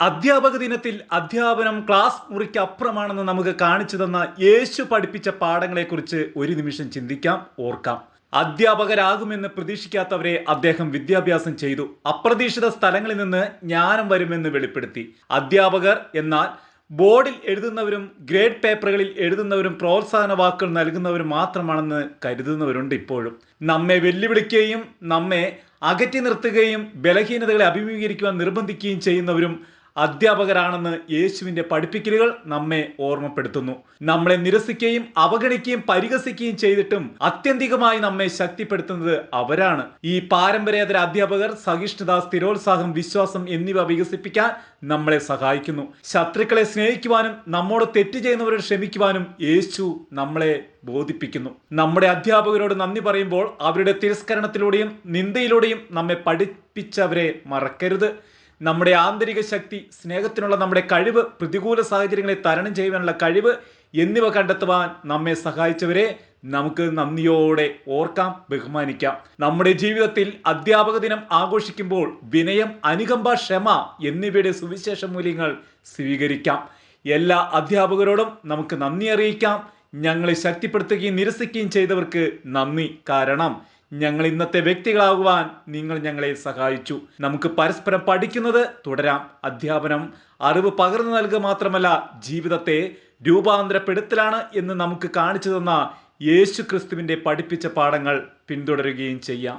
അധ്യാപക ദിനത്തിൽ അധ്യാപനം ക്ലാസ് മുറിക്ക് അപ്പുറമാണെന്ന് നമുക്ക് കാണിച്ചു തന്ന യേശു പഠിപ്പിച്ച പാഠങ്ങളെക്കുറിച്ച് ഒരു നിമിഷം ചിന്തിക്കാം ഓർക്കാം. അധ്യാപകരാകുമെന്ന് പ്രതീക്ഷിക്കാത്തവരെ അദ്ദേഹം വിദ്യാഭ്യാസം ചെയ്തു. അപ്രതീക്ഷിത സ്ഥലങ്ങളിൽ നിന്ന് ജ്ഞാനം വരുമെന്ന് വെളിപ്പെടുത്തി. അധ്യാപകർ എന്നാൽ ബോർഡിൽ എഴുതുന്നവരും ഗ്രേഡ് പേപ്പറുകളിൽ എഴുതുന്നവരും പ്രോത്സാഹന വാക്കുകൾ നൽകുന്നവരും മാത്രമാണെന്ന് കരുതുന്നവരുണ്ട് ഇപ്പോഴും. നമ്മെ വെല്ലുവിളിക്കുകയും നമ്മെ അകറ്റി നിർത്തുകയും ബലഹീനതകളെ അഭിമുഖീകരിക്കുവാൻ നിർബന്ധിക്കുകയും ചെയ്യുന്നവരും അധ്യാപകരാണെന്ന് യേശുവിന്റെ പഠിപ്പിക്കലുകൾ നമ്മെ ഓർമ്മപ്പെടുത്തുന്നു. നമ്മളെ നിരസിക്കുകയും അവഗണിക്കുകയും പരിഹസിക്കുകയും ചെയ്തിട്ടും അത്യന്തികമായി നമ്മെ ശക്തിപ്പെടുത്തുന്നത് അവരാണ്. ഈ പാരമ്പര്യേതര അധ്യാപകർ സഹിഷ്ണുത സ്ഥിരോത്സാഹം വിശ്വാസം എന്നിവ വികസിപ്പിക്കാൻ നമ്മളെ സഹായിക്കുന്നു. ശത്രുക്കളെ സ്നേഹിക്കുവാനും നമ്മോട് തെറ്റ് ചെയ്യുന്നവരെ ക്ഷമിക്കുവാനും യേശു നമ്മളെ ബോധിപ്പിക്കുന്നു. നമ്മുടെ അധ്യാപകരോട് നന്ദി പറയുമ്പോൾ അവരുടെ തിരസ്കരണത്തിലൂടെയും നിന്ദയിലൂടെയും നമ്മെ പഠിപ്പിച്ചവരെ മറക്കരുത്. നമ്മുടെ ആന്തരിക ശക്തി സ്നേഹത്തിനുള്ള നമ്മുടെ കഴിവ് പ്രതികൂല സാഹചര്യങ്ങളെ തരണം ചെയ്യുവാനുള്ള കഴിവ് എന്നിവ കണ്ടെത്തുവാൻ നമ്മെ സഹായിച്ചവരെ നമുക്ക് നന്ദിയോടെ ഓർക്കാം ബഹുമാനിക്കാം. നമ്മുടെ ജീവിതത്തിൽ അധ്യാപക ദിനം ആഘോഷിക്കുമ്പോൾ വിനയം അനുകമ്പ ക്ഷമ എന്നിവയുടെ സുവിശേഷ മൂല്യങ്ങൾ സ്വീകരിക്കാം. എല്ലാ അധ്യാപകരോടും നമുക്ക് നന്ദി അറിയിക്കാം. ഞങ്ങളെ ശക്തിപ്പെടുത്തുകയും നിരസിക്കുകയും ചെയ്തവർക്ക് നന്ദി കാരണം. ഞങ്ങൾ ഇന്നത്തെ വ്യക്തികളാകുവാൻ നിങ്ങൾ ഞങ്ങളെ സഹായിച്ചു. നമുക്ക് പരസ്പരം പഠിക്കുന്നത് തുടരാം. അധ്യാപനം അറിവ് പകർന്നു നൽകുക മാത്രമല്ല ജീവിതത്തെ രൂപാന്തരപ്പെടുത്തലാണ് എന്ന് നമുക്ക് കാണിച്ചു തന്ന യേശു ക്രിസ്തുവിന്റെ പഠിപ്പിച്ച പാഠങ്ങൾ പിന്തുടരുകയും ചെയ്യാം.